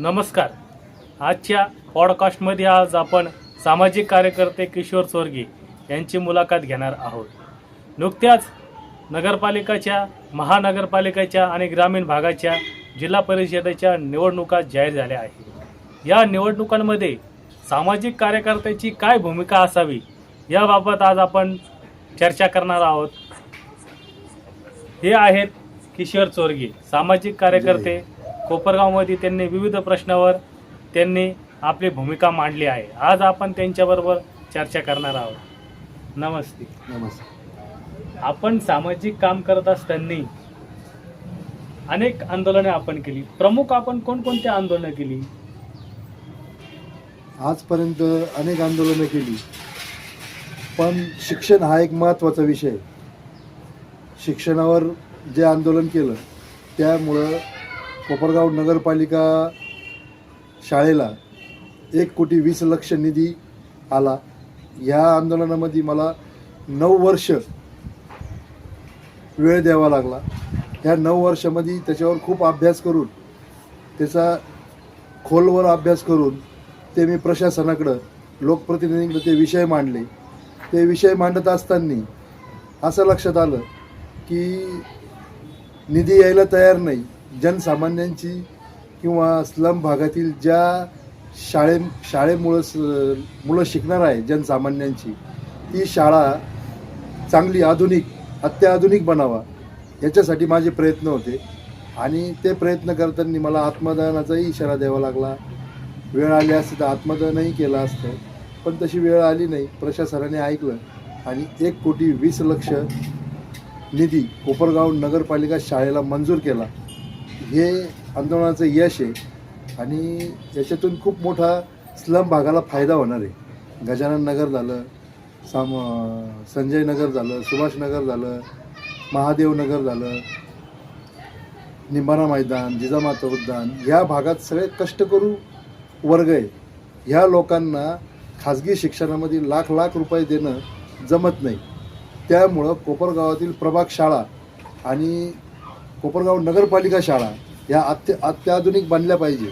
नमस्कार. आजच्या पॉडकास्टमध्ये आज आपण सामाजिक कार्यकर्ते किशोर स्वर्गी यांची मुलाखत घेणार आहोत. नुकत्याच नगरपालिकाच्या महानगरपालिकेच्या आणि ग्रामीण भागाच्या जिल्हा परिषदेच्या निवडणुका जाहीर झाल्या आहेत. या निवडणुकांमध्ये सामाजिक कार्यकर्त्याची काय भूमिका असावी याबाबत आज आपण चर्चा करणार आहोत. हे आहेत किशोर चोरगे सामाजिक कार्यकर्ते कोपरगावमध्ये त्यांनी विविध प्रश्नावर त्यांनी आपली भूमिका मांडली आहे. आज आपण त्यांच्याबरोबर चर्चा करणार आहोत. नमस्ते. नमस्कार आपण सामाजिक काम करत असताना अनेक आंदोलने आपण केली. प्रमुख आपण कोणकोणती आंदोलनं केली? आजपर्यंत अनेक आंदोलनं केली. पण शिक्षण हा एक महत्त्वाचा विषय. शिक्षणावर जे आंदोलन केलं त्यामुळं कोपरगाव नगरपालिका शाळेला एक कोटी वीस लक्ष निधी आला. ह्या आंदोलनामध्ये मला नऊ वर्ष वेळ द्यावा लागला. ह्या नऊ वर्षामध्ये त्याच्यावर खूप अभ्यास करून त्याचा खोलवर अभ्यास करून ते मी प्रशासनाकडं लोकप्रतिनिधींकडे ते विषय मांडले. ते विषय मांडत असताना असं लक्षात आलं की निधी यायला तयार नाही. जनसामान्यांची किंवा स्लम भागातील ज्या शाळे शाळेमुळं स मुलं शिकणार आहे जनसामान्यांची ती शाळा चांगली आधुनिक अत्याधुनिक बनावा याच्यासाठी माझे प्रयत्न होते. आणि ते प्रयत्न करताना मला आत्मदानाचाही इशारा द्यावा लागला. वेळ आली असती तर आत्मदानही केलं असतं. पण तशी वेळ आली नाही प्रशासनाने ऐकलं. आणि एक कोटी वीस लक्ष निधी कोपरगाव नगरपालिका शाळेला मंजूर केला. हे आंदोलनाचं यश आहे. आणि याच्यातून खूप मोठा स्लम भागाला फायदा होणार आहे. गजानन नगर झालं साम संजय नगर झालं सुभाष नगर झालं महादेव नगर झालं निंबाणा मैदान जिजामाता उद्यान या भागात सगळे कष्टकरू वर्ग आहे. ह्या लोकांना खाजगी शिक्षणामध्ये लाख लाख रुपये देणं जमत नाही. त्यामुळं कोपरगावातील प्रभाग शाळा आणि कोपरगाव नगरपालिका शाळा या अत्य अत्याधुनिक बनल्या पाहिजे.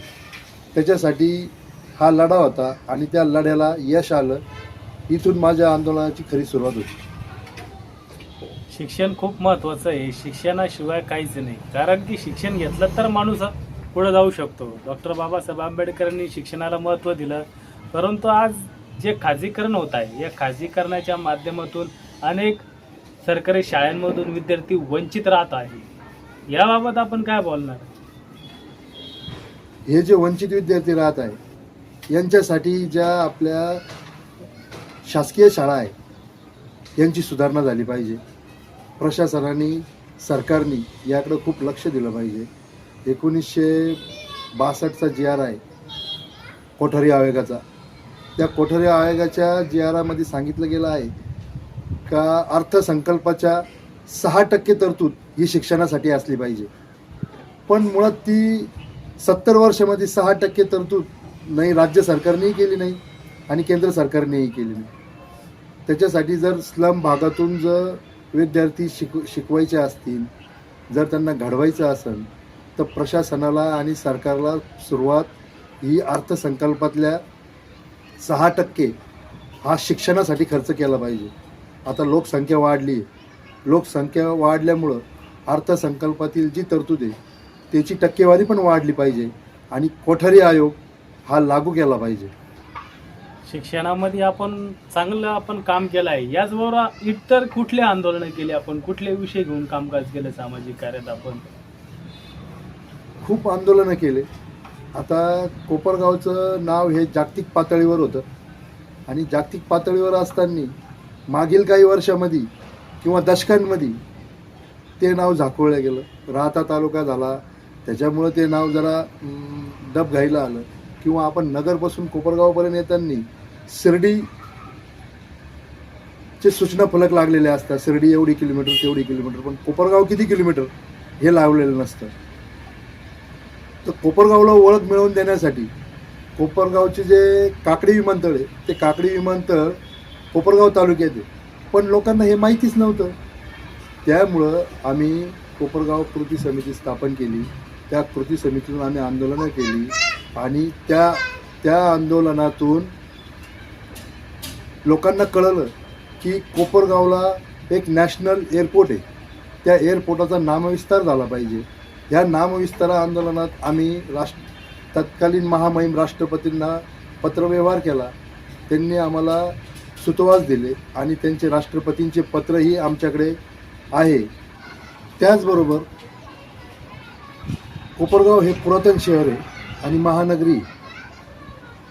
त्याच्यासाठी हा लढा होता आणि त्या लढ्याला यश आलं इथून माझ्या आंदोलनाची खरी सुरुवात होती. शिक्षण खूप महत्त्वाचं आहे. शिक्षणाशिवाय काहीच नाही. कारण की शिक्षण घेतलं तर माणूस पुढे जाऊ शकतो. डॉक्टर बाबासाहेब आंबेडकरांनी शिक्षणाला महत्त्व दिलं. परंतु आज जे खाजगीकरण होत आहे या खाजगीकरणाच्या माध्यमातून अनेक सरकारी शाळांमधून विद्यार्थी वंचित राहत आहे. याबाबत आपण काय बोलणार? हे जे वंचित विद्यार्थी राहत आहे यांच्यासाठी ज्या आपल्या शासकीय शाळा आहे यांची सुधारणा झाली पाहिजे. प्रशासनाने सरकारने याकडं खूप लक्ष दिलं पाहिजे. एकोणीसशे बासष्टचा जी आर आहे कोठारी आयोगाचा. त्या कोठारी आयोगाच्या जी आर आरामध्ये सांगितलं गेलं आहे का अर्थसंकल्पाच्या सहा टक्के तरतूद ही शिक्षणासाठी असली पाहिजे. पण मुळात ती सत्तर वर्षामध्ये सहा टक्के तरतूद नाही राज्य सरकारनेही केली नाही आणि केंद्र सरकारनेही केली नाही. त्याच्यासाठी जर स्लम भागातून जर विद्यार्थी शिक शिकवायचे असतील जर त्यांना घडवायचं असेल तर प्रशासनाला आणि सरकारला सुरुवात ही अर्थसंकल्पातल्या सहा टक्के हा शिक्षणासाठी खर्च केला पाहिजे. आता लोकसंख्या वाढली. लोकसंख्या वाढल्यामुळं अर्थसंकल्पातील जी तरतूद आहे त्याची टक्केवारी पण वाढली पाहिजे आणि कोठारी आयोग हा लागू केला पाहिजे. शिक्षणामध्ये आपण चांगलं आपण काम केलं आहे. याचबरोबर इतर कुठले आंदोलनं केली आपण? कुठले विषय घेऊन कामकाज केलं सामाजिक कार्यात आपण? खूप आंदोलनं केले. आता कोपरगावचं नाव हे जागतिक पातळीवर होतं. आणि जागतिक पातळीवर असताना मागील काही वर्षामध्ये किंवा दशकांमध्ये ते नाव झाकोळलं गेलं. राहता तालुका झाला. त्याच्यामुळं ते नाव जरा डब घायला आलं. किंवा आपण नगरपासून कोपरगावपर्यंत येताना शिर्डी चे सूचना फलक लागलेले असतात. शिर्डी एवढी किलोमीटर तेवढी किलोमीटर. पण कोपरगाव किती किलोमीटर हे लावलेलं नसतं. तर कोपरगावला ओळख मिळवून देण्यासाठी कोपरगावचे जे काकडी विमानतळ आहे ते काकडी विमानतळ कोपरगाव तालुक्यात आहे. पण लोकांना हे माहितीच नव्हतं. त्यामुळं आम्ही कोपरगाव कृती समिती स्थापन केली त्या कृती समितीतून आम्ही आंदोलनं केली आणि त्या त्या आंदोलनातून लोकांना कळलं की कोपरगावला एक नॅशनल एअरपोर्ट आहे. त्या एअरपोर्टाचा नामविस्तार झाला पाहिजे. या नामविस्तारा आंदोलनात आम्ही राष्ट्र तत्कालीन महामहिम राष्ट्रपतींना पत्रव्यवहार केला. त्यांनी आम्हाला सुतवास दिले आणि त्यांचे राष्ट्रपतींचे पत्रही आमच्याकडे आहे. त्याचबरोबर कोपरगाव हे पुरातन शहर आहे आणि महानगरी.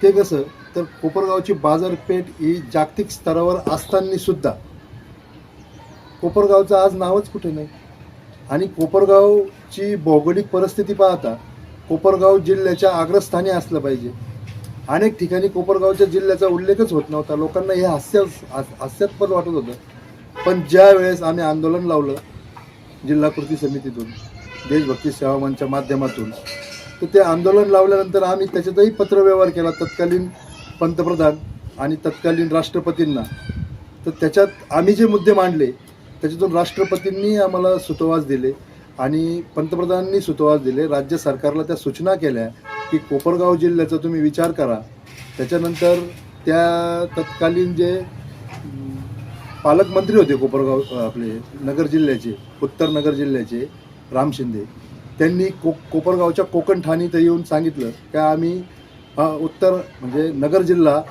ते कसं तर कोपरगावची बाजारपेठ ही जागतिक स्तरावर असताना सुद्धा कोपरगावचं आज नावच कुठे नाही. आणि कोपरगावची भौगोलिक परिस्थिती पाहता कोपरगाव जिल्ह्याच्या अग्रस्थानी असलं पाहिजे. अनेक ठिकाणी कोपरगावच्या जिल्ह्याचा उल्लेखच होत नव्हता. लोकांना हे हास्य हास्यास्पद वाटत होतं. पण ज्या वेळेस आम्ही आंदोलन लावलं जिल्हा कृती समितीतून देशभक्ती सेवा मंचच्या माध्यमातून तर ते आंदोलन लावल्यानंतर आम्ही त्याच्यातही पत्रव्यवहार केला तत्कालीन पंतप्रधान आणि तत्कालीन राष्ट्रपतींना. तर त्याच्यात आम्ही जे मुद्दे मांडले त्याच्यातून राष्ट्रपतींनी आम्हाला सुतवास दिले आणि पंतप्रधानांनी सुतवास दिले. राज्य सरकारला त्या सूचना केल्या की कोपरगाव जिल्ह्याचा तुम्ही विचार करा. त्याच्यानंतर त्या तत्कालीन जे पालकमंत्री होते कोपरगाव आपले नगर जिल्ह्याचे उत्तर नगर जिल्ह्याचे राम शिंदे. त्यांनी को कोपरगावच्या कोकण ठाणे इथं येऊन सांगितलं की आम्ही हा उत्तर म्हणजे नगर जिल्हा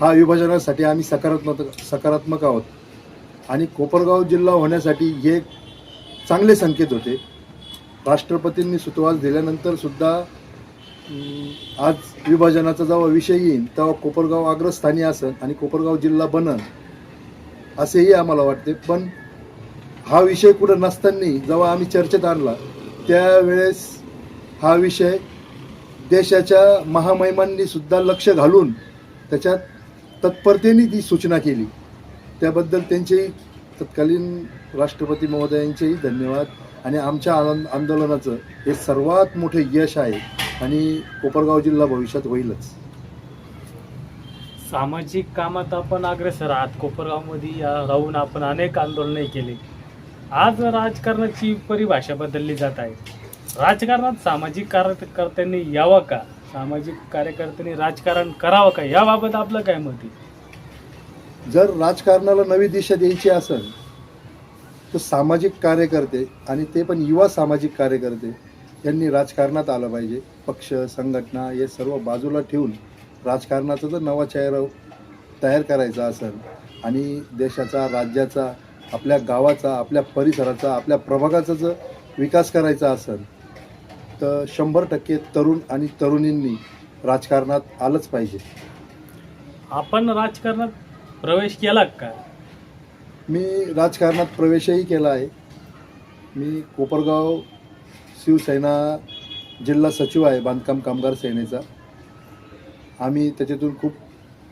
हा विभाजनासाठी आम्ही सकारात्मक सकारात्मक आहोत. आणि कोपरगाव जिल्हा होण्यासाठी हे चांगले संकेत होते. राष्ट्रपतींनी सुतवास दिल्यानंतर सुद्धा आज विभाजनाचा जेव्हा विषय येईल तेव्हा कोपरगाव अग्रस्थानी असन आणि कोपरगाव जिल्हा बनन. असेही आम्हाला वाटते. पण हा विषय कुठं नसताना जेव्हा आम्ही चर्चेत आणला त्यावेळेस हा विषय देशाच्या महामहिमांनी सुद्धा लक्ष घालून त्याच्यात तत्परतेने ती सूचना केली. त्याबद्दल त्यांचेही तत्कालीन राष्ट्रपती महोदयांचेही धन्यवाद. आणि आमच्या आनंद आंदोलनाचं हे सर्वात मोठे यश आहे आणि कोपरगाव जिल्हा भविष्यात होईलच. सामाजिक कामात आपण अग्रेसर आहात. कोपरगावमध्ये या- राहून आपण अनेक आंदोलने केली. आज राजकारणाची परिभाषा बदलली जात आहे. राजकारणात सामाजिक कार्यकर्त्यांनी यावं का? सामाजिक कार्यकर्त्यांनी राजकारण करावं का? याबाबत आपलं काय मत आहे? जर राजकारणाला नवी दिशा द्यायची असेल तर सामाजिक कार्यकर्ते आणि ते पण युवा सामाजिक कार्यकर्ते यांनी राजकारणात आलं पाहिजे. पक्ष संघटना हे सर्व बाजूला ठेवून राजकारणाचा जर नवा चेहरा तयार करायचा असेल आणि देशाचा राज्याचा आपल्या गावाचा आपल्या परिसराचा आपल्या प्रभागाचा जर विकास करायचा असेल तर शंभर टक्के तरुण आणि तरुणींनी राजकारणात आलंच पाहिजे. आपण राजकारणात प्रवेश केला का? मी राजकारणात प्रवेशही केला आहे. मी कोपरगाव शिवसेना जिल्हा सचिव आहे बांधकाम कामगार सेनेचा. आम्ही त्याच्यातून खूप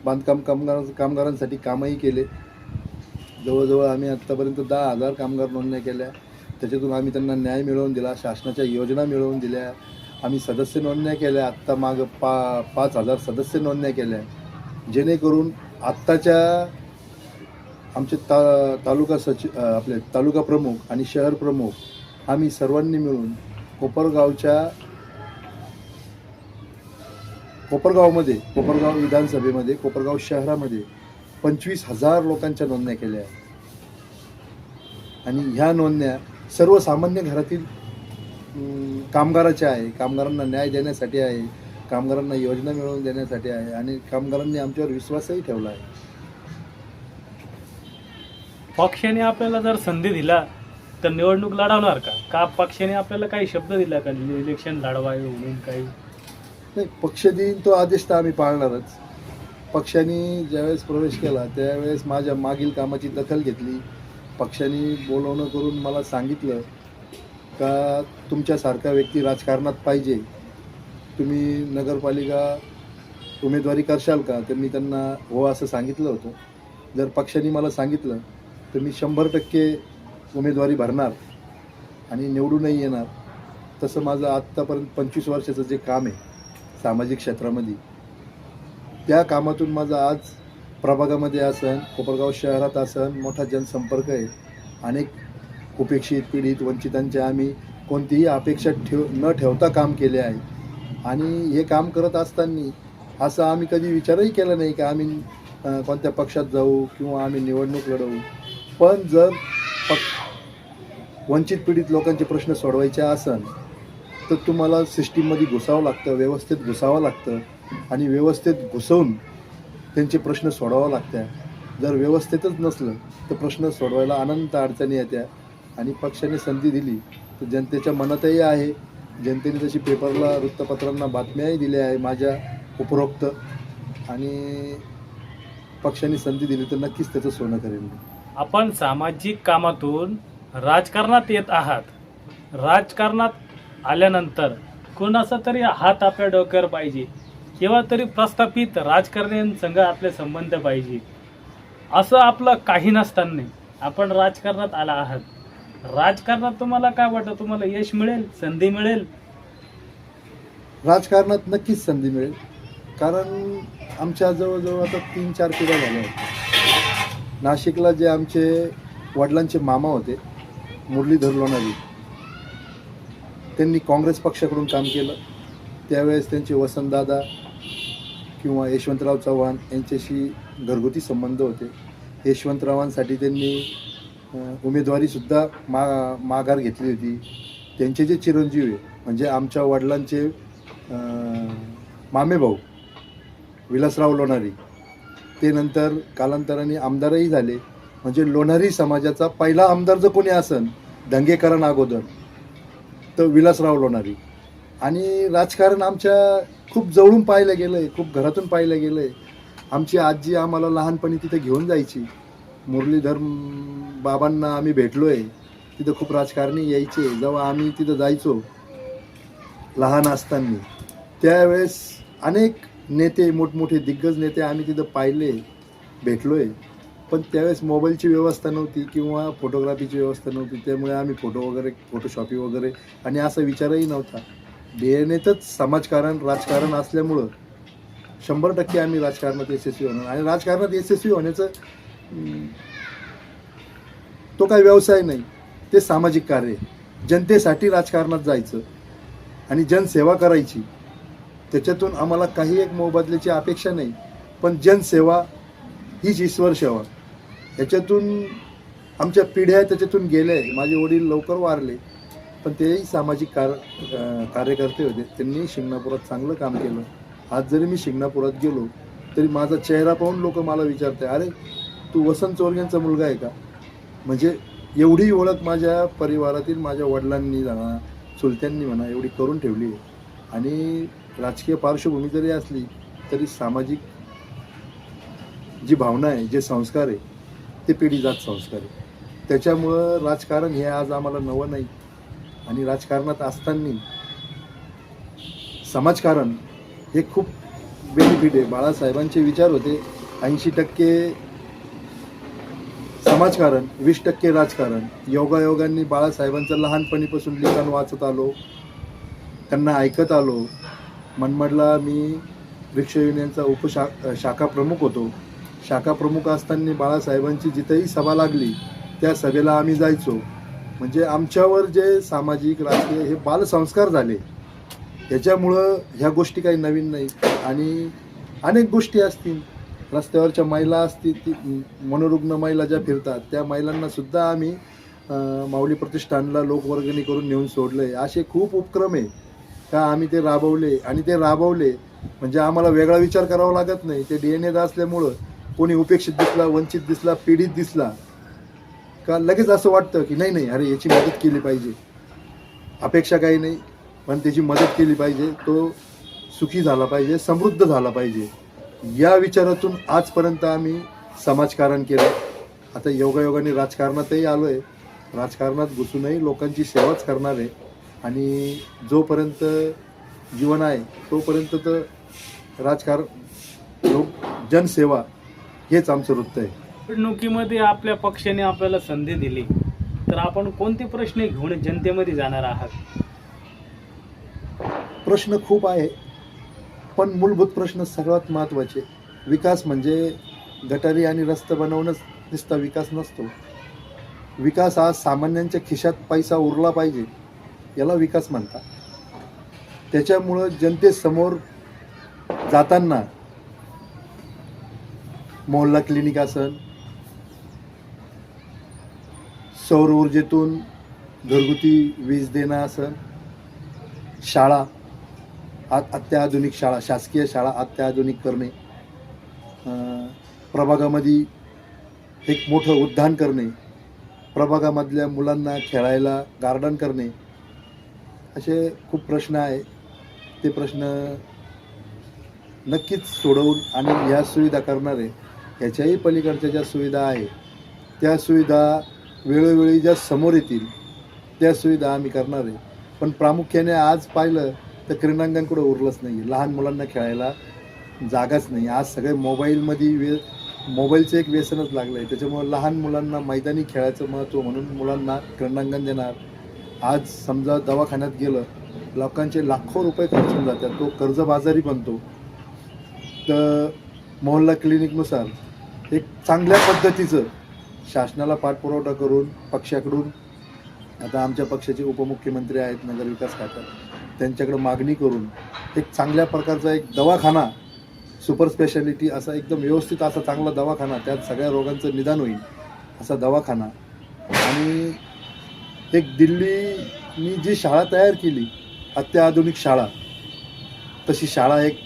बांधकाम कामगार कामगारांसाठी कामही केले. जवळजवळ आम्ही आत्तापर्यंत दहा हजार कामगार नोंदण्या केल्या. त्याच्यातून आम्ही त्यांना न्याय मिळवून दिला शासनाच्या योजना मिळवून दिल्या. आम्ही सदस्य नोंदण्या केल्या आत्ता मागं पा पाच हजार सदस्य नोंदण्या केल्या. जेणेकरून आत्ताच्या आमचे ता तालुका सचिव आपले तालुका प्रमुख आणि शहर प्रमुख आम्ही सर्वांनी मिळून कोपरगावच्या कोपरगावमध्ये कोपरगाव विधानसभेमध्ये कोपरगाव शहरामध्ये पंचवीस हजार लोकांच्या नोंदण्या केल्या आहेत. आणि ह्या नोंदण्या सर्वसामान्य घरातील कामगाराच्या आहे. कामगारांना न्याय देण्यासाठी आहे. कामगारांना योजना मिळवून देण्यासाठी आहे. आणि कामगारांनी आमच्यावर विश्वासही ठेवला आहे. पक्षाने आपल्याला जर संधी दिला तर निवडणूक लढवणार का? का पक्षाने आपल्याला काही शब्द दिला का? इलेक्शन लढवावे म्हणून काही? नाही पक्ष देईन तो आदेश तर आम्ही पाळणारच. पक्षाने ज्यावेळेस प्रवेश केला त्यावेळेस माझ्या मागील कामाची दखल घेतली. पक्षाने बोलवणं करून मला सांगितलं का तुमच्यासारखा व्यक्ती राजकारणात पाहिजे. तुम्ही नगरपालिका उमेदवारी करशाल का? तर मी त्यांना हो असं सांगितलं होतं. जर पक्षाने मला सांगितलं तर मी शंभर टक्के उमेदवारी भरणार आणि निवडूनही येणार. तसं माझं आत्तापर्यंत पंचवीस वर्षाचं जे काम आहे सामाजिक क्षेत्रामध्ये. त्या कामातून माझं आज प्रभागामध्ये असन कोपरगाव शहरात असन मोठा जनसंपर्क आहे. अनेक उपेक्षित पीडित वंचितांच्या आम्ही कोणतीही अपेक्षा ठेव न ठेवता काम केले आहे. आणि हे काम करत असताना असं आम्ही कधी विचारही केला नाही की आम्ही कोणत्या पक्षात जाऊ किंवा आम्ही निवडणूक लढवू. पण जर पक वंचित पीडित लोकांचे प्रश्न सोडवायचे असन तर तुम्हाला सिस्टीममध्ये घुसावं लागतं व्यवस्थित घुसावं लागतं आणि व्यवस्थित घुसवून त्यांचे प्रश्न सोडवावं लागतात जर व्यवस्थितच नसलं तर प्रश्न सोडवायला अनंत अडचणी येत्या आणि पक्षाने संधी दिली तर जनतेच्या मनातही आहे. जनतेने तशी पेपरला वृत्तपत्रांना बातम्याही दिल्या आहे माझ्या उपरोक्त. आणि पक्षाने संधी दिली तर नक्कीच त्याचं सोनं करेल आपण सामाजिक कामातून राजकारणात येत आहात. राजकारणात आल्यानंतर कोणाचा तरी हात आपल्या डोक्यावर पाहिजे किंवा तरी प्रस्थापित राजकारण्यांसंग आपले संबंध पाहिजे. असं आपलं काही नसताना आपण राजकारणात आला आहात. राजकारणात तुम्हाला काय वाटतं? तुम्हाला यश मिळेल? संधी मिळेल? राजकारणात नक्कीच संधी मिळेल. कारण आमच्या जवळजवळ आता तीन चार पिढ्या झाल्या आहेत. नाशिकला जे आमचे वडिलांचे मामा होते मुरलीधर लोणारी त्यांनी काँग्रेस पक्षाकडून काम केलं. त्यावेळेस त्यांचे वसंतदादा किंवा यशवंतराव चव्हाण यांच्याशी घरगुती संबंध होते. यशवंतरावांसाठी त्यांनी उमेदवारीसुद्धा मा माघार घेतली होती. त्यांचे जे चिरंजीव आहे म्हणजे आमच्या वडिलांचे मामेभाऊ विलासराव लोणारी ते नंतर कालांतराने आमदारही झाले. म्हणजे लोणारी समाजाचा पहिला आमदार जर कोणी असन दंगेकरण अगोदर तर विलासराव लोणारी. आणि राजकारण आमच्या खूप जवळून पाहिलं गेलं आहे खूप घरातून पाहिलं गेलं आहे आमची आजी आम्हाला लहानपणी तिथे घेऊन जायची. मुरलीधर बाबांना आम्ही भेटलो आहे तिथं खूप राजकारणी यायचे. जेव्हा आम्ही तिथं जायचो लहान असताना. त्यावेळेस अनेक नेते मोठमोठे दिग्गज नेते आम्ही तिथं पाहिले भेटलो आहे पण त्यावेळेस मोबाईलची व्यवस्था नव्हती किंवा फोटोग्राफीची व्यवस्था नव्हती. त्यामुळे आम्ही फोटो वगैरे फोटोशॉपी वगैरे आणि असा विचारही नव्हता. डी एन एतच समाजकारण राजकारण असल्यामुळं शंभर टक्के आम्ही राजकारणात यशस्वी होणार. आणि राजकारणात यशस्वी होण्याचं तो काही व्यवसाय नाही. ते सामाजिक कार्य आहे. जनतेसाठी राजकारणात जायचं आणि जनसेवा करायची. त्याच्यातून आम्हाला काही एक मोबदल्याची अपेक्षा नाही. पण जनसेवा हीच ईश्वर सेवा. याच्यातून आमच्या पिढ्या त्याच्यातून गेल्या आहे माझे वडील लवकर वारले पण तेही सामाजिक कार कार्यकर्ते होते. त्यांनी शिंगणापुरात चांगलं काम केलं. आज जरी मी शिंगणापुरात गेलो तरी माझा चेहरा पाहून लोक मला विचारते अरे तू वसंत चोरग्यांचा मुलगा आहे का? म्हणजे एवढी ओळख माझ्या परिवारातील माझ्या वडिलांनी म्हणा चुलत्यांनी म्हणा एवढी करून ठेवली आहे. आणि राजकीय पार्श्वभूमी जरी असली तरी सामाजिक जी भावना आहे जे संस्कार आहे ते पिढी जात संस्कार. आहे त्याच्यामुळं राजकारण हे आज आम्हाला नवं नाही. आणि राजकारणात असताना समाजकारण हे खूप बेनिफिट आहे. बाळासाहेबांचे विचार होते ऐंशी टक्के समाजकारण वीस टक्के राजकारण. योगायोगांनी बाळासाहेबांचं लहानपणीपासून लिखाण वाचत आलो त्यांना ऐकत आलो. मनमडला मी रिक्षा युनियनचा उपशा शाखा प्रमुख होतो. शाखा प्रमुख असताना बाळासाहेबांची जिथेही सभा लागली त्या सभेला आम्ही जायचो. म्हणजे आमच्यावर जे सामाजिक राजकीय हे बालसंस्कार झाले. ह्याच्यामुळं ह्या गोष्टी काही नवीन नाही आणि अनेक गोष्टी असतील. रस्त्यावरच्या महिला असतील ती मनोरुग्ण महिला ज्या फिरतात त्या महिलांनासुद्धा आम्ही माऊली प्रतिष्ठानला लोकवर्गणी करून नेऊन सोडलं आहे असे खूप उपक्रम आहे. का आम्ही ते राबवले. आणि ते राबवले म्हणजे आम्हाला वेगळा विचार करावा लागत नाही. ते डी एन एद असल्यामुळं कोणी उपेक्षित दिसला वंचित दिसला पीडित दिसला का लगेच असं वाटतं की नाही नाही अरे याची मदत केली पाहिजे. अपेक्षा काही नाही पण त्याची मदत केली पाहिजे. तो सुखी झाला पाहिजे समृद्ध झाला पाहिजे. या विचारातून आजपर्यंत आम्ही समाजकारण केलं. आता योगायोगाने राजकारणातही आलो आहे राजकारणात घुसूनही लोकांची सेवाच करणार आहे. आणि जोपर्यंत जीवन आहे तोपर्यंत तर राजकारण लोक जनसेवा हेच आमचं वृत्त आहे. निवडणुकीमध्ये आपल्या पक्षाने आपल्याला संधी दिली. तर आपण कोणते प्रश्न घेऊन जनतेमध्ये जाणार आहात? प्रश्न खूप आहे पण मूलभूत प्रश्न सर्वात महत्त्वाचे. विकास म्हणजे गटारी आणि रस्ते बनवणंच नुसता विकास नसतो. विकास हा सामान्यांच्या खिशात पैसा उरला पाहिजे याला विकास म्हणतात. त्याच्यामुळं जनतेसमोर जाताना मोहल्ला क्लिनिक असन. सौर ऊर्जेतून घरगुती वीज देणं असन. शाळा आ अत्याधुनिक शाळा शासकीय शाळा अत्याधुनिक करणे. प्रभागामध्ये एक मोठं उद्यान करणे. प्रभागामधल्या मुलांना खेळायला गार्डन करणे. असे खूप प्रश्न आहे. ते प्रश्न नक्कीच सोडवून आणि ह्या सुविधा करणारे ह्याच्याही पलीकडच्या ज्या सुविधा आहे त्या सुविधा वेळोवेळी ज्या समोर येतील त्या सुविधा आम्ही करणार आहे. पण प्रामुख्याने आज पाहिलं तर क्रीडांगण उरलंच नाही. लहान मुलांना खेळायला जागाच नाही. आज सगळे मोबाईलमध्ये वे मोबाईलचं एक व्यसनच लागलं आहे त्याच्यामुळे लहान मुलांना मैदानी खेळायचं महत्त्व म्हणून मुलांना क्रीडांगण देणार. आज समजा दवाखान्यात गेलं लोकांचे लाखो रुपये खर्च होऊन जातात. तो कर्जबाजारी बनतो. तर मोहल्ला क्लिनिकनुसार एक चांगल्या पद्धतीचं शासनाला पाठपुरवठा करून पक्षाकडून आता आमच्या पक्षाचे उपमुख्यमंत्री आहेत नगरविकास खात्यात त्यांच्याकडं मागणी करून एक चांगल्या प्रकारचा एक दवाखाना सुपर स्पेशालिटी असा एकदम व्यवस्थित असा चांगला दवाखाना त्यात सगळ्या रोगांचं निदान होईल असा दवाखाना. आणि एक दिल्लीनी जी शाळा तयार केली अत्याधुनिक शाळा तशी शाळा एक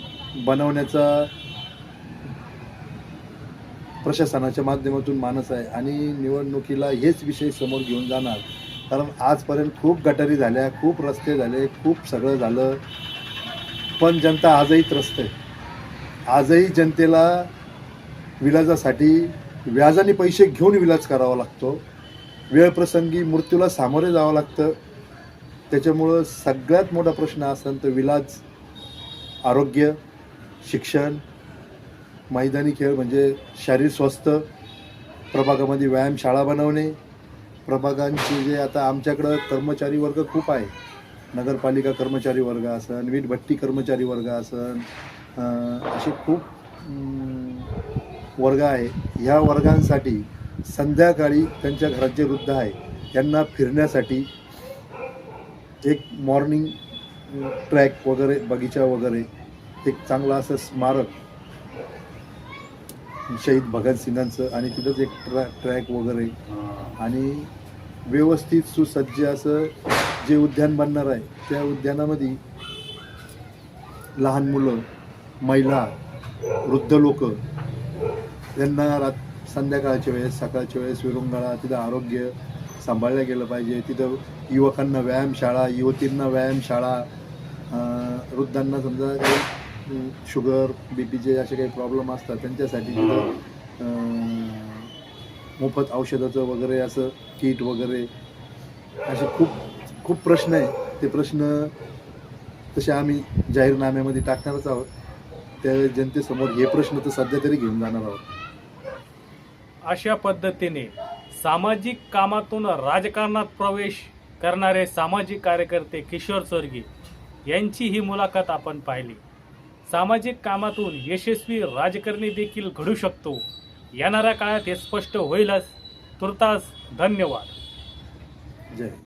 बनवण्याचा प्रशासनाच्या माध्यमातून मानस आहे आणि निवडणुकीला हेच विषय समोर घेऊन जाणार. कारण आजपर्यंत खूप गटारी झाल्या खूप रस्ते झाले खूप सगळं झालं. पण जनता आजही त्रस्त आहे. आजही जनतेला विलाजासाठी व्याजाने पैसे घेऊन विलाज करावा लागतो. वेळप्रसंगी मृत्यूला सामोरे जावं लागतं. त्याच्यामुळं सगळ्यात मोठा प्रश्न असेल तर विलाज आरोग्य शिक्षण मैदानी खेळ म्हणजे शरीर स्वस्थ प्रभागामध्ये व्यायामशाळा बनवणे प्रभागांचे जे आता आमच्याकडं कर्मचारी वर्ग खूप आहे. नगरपालिका कर्मचारी वर्ग असन वीटभट्टी कर्मचारी वर्ग असन असे खूप वर्ग आहे. ह्या वर्गांसाठी संध्याकाळी त्यांच्या घरात जे वृद्ध आहे त्यांना फिरण्यासाठी एक मॉर्निंग ट्रॅक वगैरे बगीचा वगैरे एक चांगलं असं स्मारक शहीद भगतसिंगांचं आणि तिथंच एक ट्रॅ ट्रॅक वगैरे. आणि व्यवस्थित सुसज्ज असं जे उद्यान बनणार आहे त्या उद्यानामध्ये लहान मुलं महिला वृद्ध लोक यांना रात संध्याकाळच्या वेळेस सकाळच्या वेळेस विरुंगाळा तिथं आरोग्य सांभाळलं गेलं पाहिजे. तिथं युवकांना व्यायामशाळा युवतींना व्यायामशाळा वृद्धांना समजा शुगर बी पीचे असे काही प्रॉब्लेम असतात. त्यांच्यासाठी तिथं मोफत औषधाचं वगैरे असं किट वगैरे असे खूप खूप प्रश्न आहे. ते प्रश्न तसे आम्ही जाहीरनाम्यामध्ये टाकणारच आहोत. त्यावेळेस जनतेसमोर हे प्रश्न तर सध्या तरी घेऊन जाणार आहोत. अशा पद्धतीने सामाजिक कामातून राजकारणात प्रवेश करणारे सामाजिक कार्यकर्ते किशोर चोरगे यांची ही मुलाखत आपण पाहिली. सामाजिक कामातून यशस्वी राजकारणी देखील घडू शकतो. येणाऱ्या काळात हे स्पष्ट होईलच. तुर्तास धन्यवाद. जय